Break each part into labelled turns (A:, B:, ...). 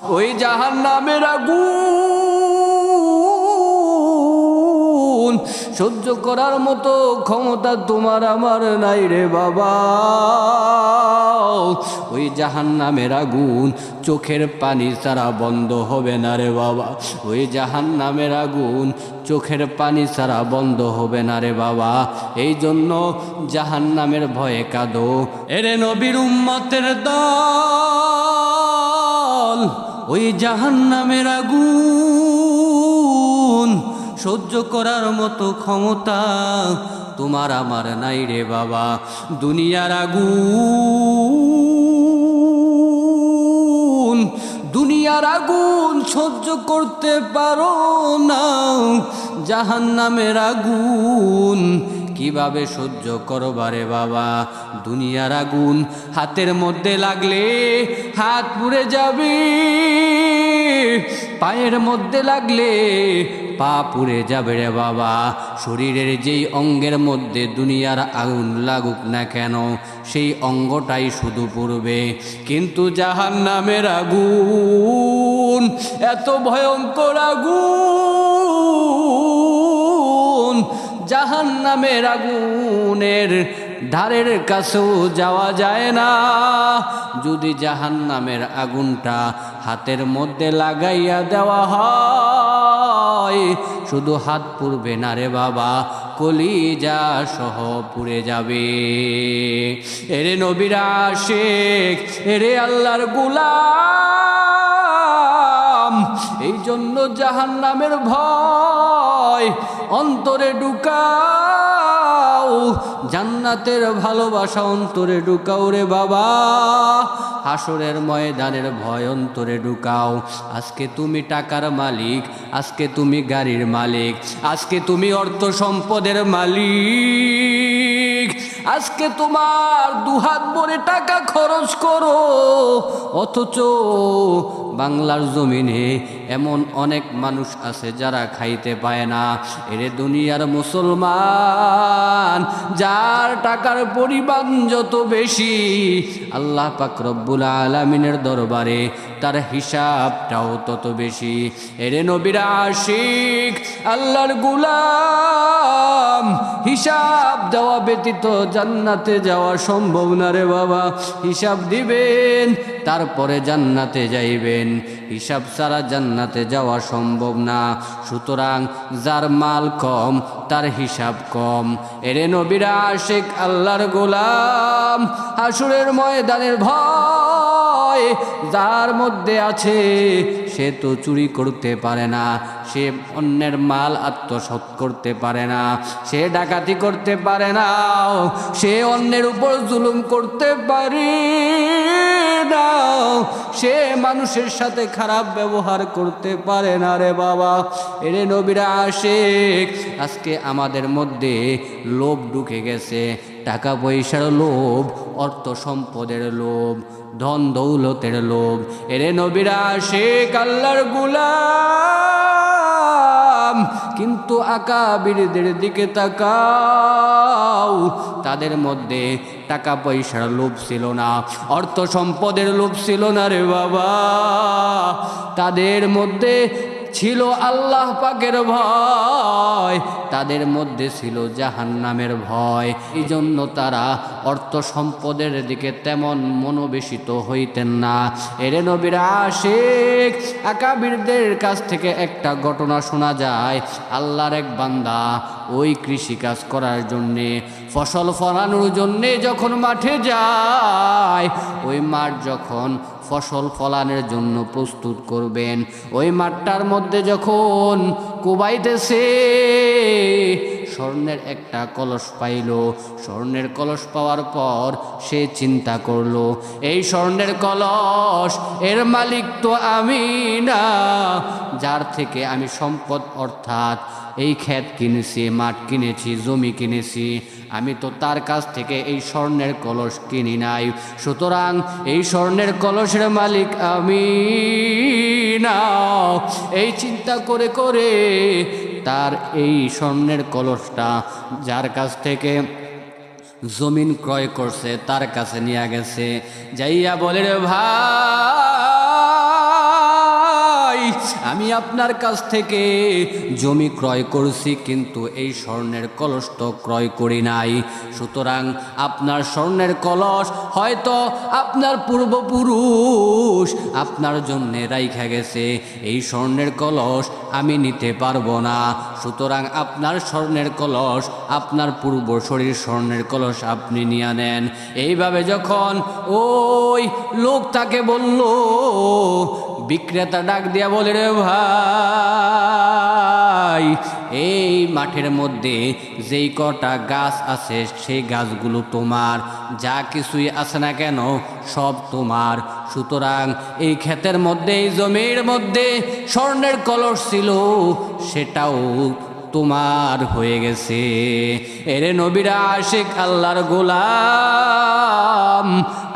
A: ওই জাহান নামের আগুন সহ্য করার মতো ক্ষমতা তোমার আমার নাই রে বাবা। ওই জাহান নামের আগুন চোখের পানি ছাড়া বন্ধ হবে না রে বাবা। ওই জাহান নামের আগুন চোখের পানি ছাড়া বন্ধ হবে না রে বাবা। এই জন্য জাহান নামের ভয়ে কাঁদো। এরে নবীর উম্মতের দল। ওই জাহান নামের আগুন সহ্য করার মতো ক্ষমতা তোমার আমার নাই রে বাবা। দুনিয়ার আগুন দুনিয়ার আগুন সহ্য করতে পারো না। জাহান নামের আগুন কীভাবে সহ্য করবারে বাবা? দুনিয়ার আগুন হাতের মধ্যে লাগলে হাত পুড়ে যাবে। পায়ের মধ্যে লাগলে পা পুড়ে যাবে রে বাবা। শরীরের যেই অঙ্গের মধ্যে দুনিয়ার আগুন লাগুক না কেন, সেই অঙ্গটাই শুধু পড়বে। কিন্তু জাহান নামের আগুন, এত ভয়ঙ্কর আগুন জাহান নামের আগুনের ধারের কাছেও যাওয়া যায় না। যদি জাহান নামের আগুনটা হাতের মধ্যে লাগাইয়া দেওয়া হয়, শুধু হাত পুড়বে না রে বাবা, কলিজা সহ পুড়ে যাবে। এরে নবীরা শেখ এরে আল্লাহর গুলাম। এই জন্য জাহান নামের ভয় অন্তরে ঢুকাও, জান্নাতের ভালোবাসা অন্তরে ঢুকাও রে বাবা। হাসরের ময়দানের ভয় অন্তরে ঢুকাও। আজকে তুমি টাকার মালিক, আজকে তুমি গাড়ির মালিক, আজকে তুমি অর্থ সম্পদের মালিক। আজকে তোমার দুহাত ভরে টাকা খরচ করো, অথচ বাংলার জমিনে এমন অনেক মানুষ আছে যারা খাইতে পায় না। এরে দুনিয়ার মুসলমান, যার টাকার পরিমাণ যত বেশি, আল্লাহ পাক রব্বুল আলমিনের দরবারে তার হিসাবটাও তত বেশি। এরে নবীরা আশিক, আল্লাহর গুলাম, হিসাব দেওয়া ব্যতীত জান্নাতে যাওয়া সম্ভব না রে বাবা। হিসাব দিবেন, তারপরে জান্নাতে যাইবেন। হিসাব ছাড়া জান্নাতে যাওয়া সম্ভব না। সুতরাং যার মাল কম, তার হিসাব কম। এরে নবীরা আশেক আল্লাহর গোলাম, হাসুরের ময়দানের ভয় যার মধ্যে আছে, সে তো চুরি করতে পারে না, সে অন্যের মাল আত্মসৎ করতে পারে না, সে ডাকাতি করতে পারে না, সে অন্যের উপর জুলুম করতে পারে না। সে মানুষের সাথে খারাপ ব্যবহার করতে পারে না রে বাবা। এরে নবীরা আসে আজকে আমাদের মধ্যে লোভ ঢুকে গেছে। টাকা পয়সার লোভ, অর্থ সম্পদের লোভ, ধন দৌলতের লোভ। এরে নবীরা আসে কাল্লার গুলাম। কিন্তু আকাবিরদের দিকে তাকাও। তাদের মধ্যে টাকা পয়সার লোভ ছিল না, অর্থ সম্পদের লোভ ছিল না রে বাবা। তাদের মধ্যে ছিল আল্লাহ পাকের ভয়, তাদের মধ্যে ছিল জাহান নামের ভয়। এই জন্য তারা অর্থ সম্পদের দিকে তেমন মনোবেশিত হইতেন না। এরে নবীরা শেখ আকাবিরদের কাছ থেকে একটা ঘটনা শোনা যায়। আল্লাহর এক বান্দা ওই কৃষিকাজ করার জন্যে ফসল ফলানোর জন্যে যখন মাঠে যায়, ওই মাঠ যখন ফসল ফলানোর জন্য প্রস্তুত করবেন, ওই মাঠটার মধ্যে যখন কুবাইতেছে স্বর্ণের একটা কলস পাইল। স্বর্ণের কলস পাওয়ার পর সে চিন্তা করল, এই স্বর্ণের কলস এর মালিক তো আমি না, যার থেকে আমি সম্পদ অর্থাৎ এই ক্ষেত কিনেছি, মাঠ কিনেছি, জমি কিনেছি। আমি তো তার কাছ থেকে এই স্বর্ণের কলস কিনি নাই। সুতরাং এই স্বর্ণের কলসের মালিক আমি না। এই চিন্তা করে করে তার এই স্বর্ণের কলসটা যার কাছ থেকে জমিন ক্রয় করছে, তার কাছে নিয়ে গেছে। যাইয়া বলে, রে ভাই আমি আপনার কাছ থেকে জমি ক্রয় করছি, কিন্তু এই স্বর্ণের কলস তো ক্রয় করি নাই। সুতরাং আপনার স্বর্ণের কলস হয়তো আপনার পূর্বপুরুষ আপনার জন্য রাইখা গেছে। এই স্বর্ণের কলস আমি নিতে পারব না। সুতরাং আপনার স্বর্ণের কলস, আপনার পূর্ব শরীর স্বর্ণের কলস আপনি নিয়ে নেন। এইভাবে যখন ওই লোক তাকে বলল বিক্রেতা ডাক দিয়া বলে, রে ভাই, এই মাঠের মধ্যে যেই কটা গাছ আছে, সেই গাছগুলো তোমার, যা কিছুই আছে না কেন, সব তোমার। সুতরাং এই ক্ষেতের মধ্যে, এই জমির মধ্যে স্বর্ণের কলস ছিল, সেটাও তোমার হয়ে গেছে। এরে নবীরা আশেক আল্লাহর গোলাম,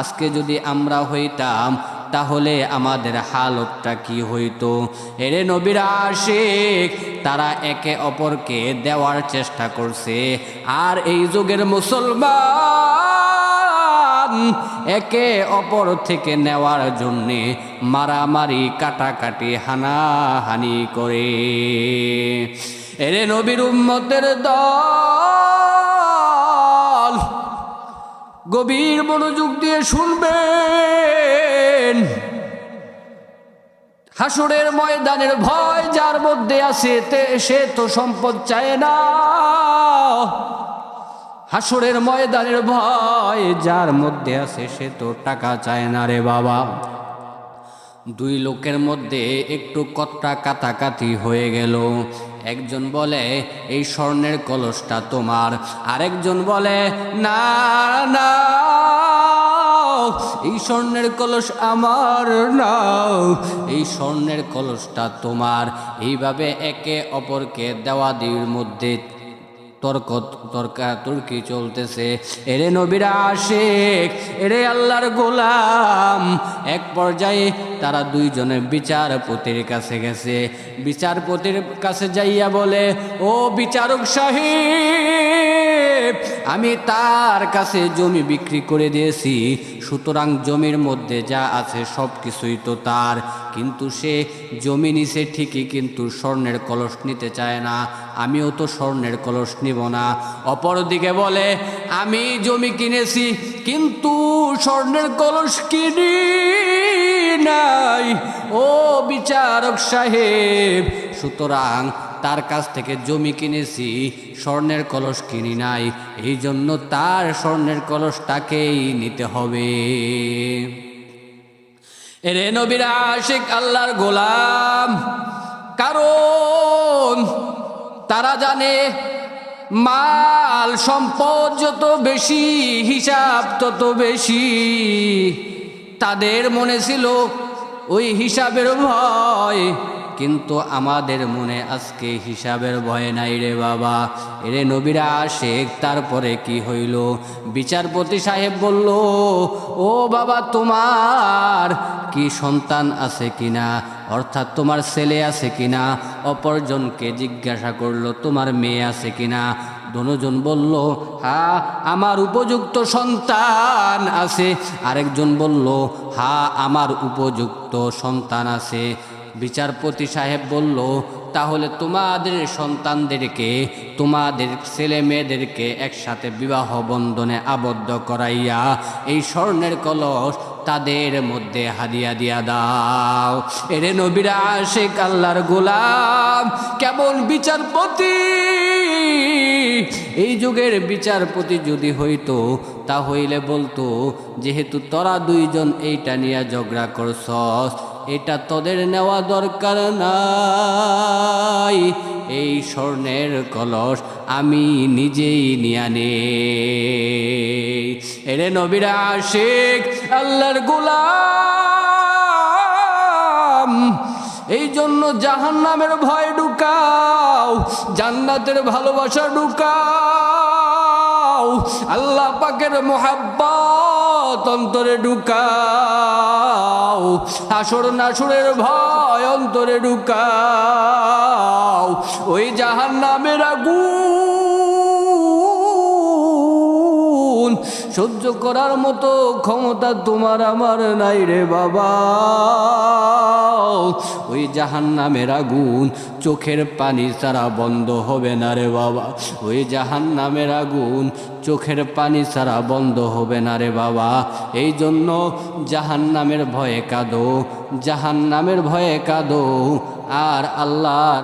A: আজকে যদি আমরা হইতাম তাহলে আমাদের হালতটা কি হইতো? এরে নবীরা আশেক, তারা একে অপরকে দেওয়ার চেষ্টা করছে। আর এই যুগের মুসলমান একে অপর থেকে নেওয়ার জন্যে মারামারি, কাটাকাটি, হানাহানি করে। এরে নবীর উম্মতের দল গভীর মনোযোগ দিয়ে শুনবেন হাসুরের ময়দানের ভয় যার মধ্যে আছে সে তো সম্পদ চায় না। হাসুরের ময়দানের ভয় যার মধ্যে আছে, সে তো টাকা চায় না রে বাবা। দুই লোকের মধ্যে একটু কট্টা কাতাকাতি হয়ে গেল। একজন বলে, এই স্বর্ণের কলসটা তোমার। আরেকজন বলে, না না। এই স্বর্ণের কলস আমার নাও, এই স্বর্ণের কলসটা তোমার। এইভাবে একে অপরকে দেওয়াদির মধ্যে তর্ক তর্কা তর্কি চলতেছে। এরে নবীরা আশেক, এরে আল্লাহর গোলাম। এক পর্যায়ে তারা দুইজনে বিচারপতির কাছে গেছে। বিচারপতির কাছে যাইয়া বলে, ও বিচারক সাহেব আমি তার কাছে জমি বিক্রি করে দিয়েছি, সুতরাং জমির মধ্যে যা আছে সব কিছুই তো তার। কিন্তু সে জমি নিছে ঠিকই, কিন্তু স্বর্ণের কলস নিতে চায় না। আমিও তো স্বর্ণের কলস নিব না। অপরদিকে বলে, আমি জমি কিনেছি, কিন্তু স্বর্ণের কলস কিনি নাই। ও বিচারক সাহেব, সুতরাং তার কাছ থেকে জমি কিনেছি, স্বর্ণের কলস কিনি নাই। এই জন্য তার স্বর্ণের কলসটাকেই নিতে হবে। এরে নবীরা আল্লাহর গোলাম, কারণ তারা জানে মাল সম্পদ যত বেশি, হিসাব তত বেশি। তাদের মনে ছিল ওই হিসাবের ভয় কিন্তু আমাদের মনে আজকে হিসাবের ভয় নাই রে বাবা। এরে নবীরা আশেক, তারপরে কি হইল? বিচারপতি সাহেব বলল, ও বাবা, তোমার কি সন্তান আছে কিনা? অর্থাৎ তোমার ছেলে আছে কিনা? অপরজনকে জিজ্ঞাসা করল, তোমার মেয়ে আছে কিনা? দনোজন বলল, হা, আমার উপযুক্ত সন্তান আছে। আরেকজন বলল, হা, আমার উপযুক্ত সন্তান আছে। বিচারপতি সাহেব বলল, তাহলে তোমাদের সন্তানদেরকে, তোমাদের ছেলে মেয়েদেরকে একসাথে বিবাহ বন্ধনে আবদ্ধ করাইয়া এই স্বর্ণের কলস তাদের মধ্যে হাদিয়া দিয়া দাও। এরে নবীরা, আশেক আল্লাহর গোলাম, কেমন বিচারপতি! এই যুগের বিচারপতি যদি হইতো তা হইলে বলতো, যেহেতু তোরা দুইজন এইটা নিয়ে ঝগড়া করছস এটা তোদের নেওয়া দরকার নাই। এই স্বর্ণের কলস আমি নিজেই নিয়ে নে এরে নবীরা আশেক, আল্লাহর গোলাম এই জন্য জাহান নামের ভয় ঢুকাও, জান্নাতের ভালোবাসা ঢুকাও। আল্লাহ পাকের মোহাব্বত অন্তরে ঢুকাও। আসর নাসুরের ভয় অন্তরে ঢুকাও। ওই জাহান নামের আগুন সহ্য করার মতো ক্ষমতা তোমার আমার নাই রে বাবা। ওই জাহান নামের আগুন চোখের পানি ছাড়া বন্ধ হবে না রে বাবা। ওই জাহান নামের আগুন চোখের পানি ছাড়া বন্ধ হবে না রে বাবা। এই জন্য জাহান নামের ভয়ে কাঁদো জাহান নামের ভয়ে কাঁদো, আর আল্লাহর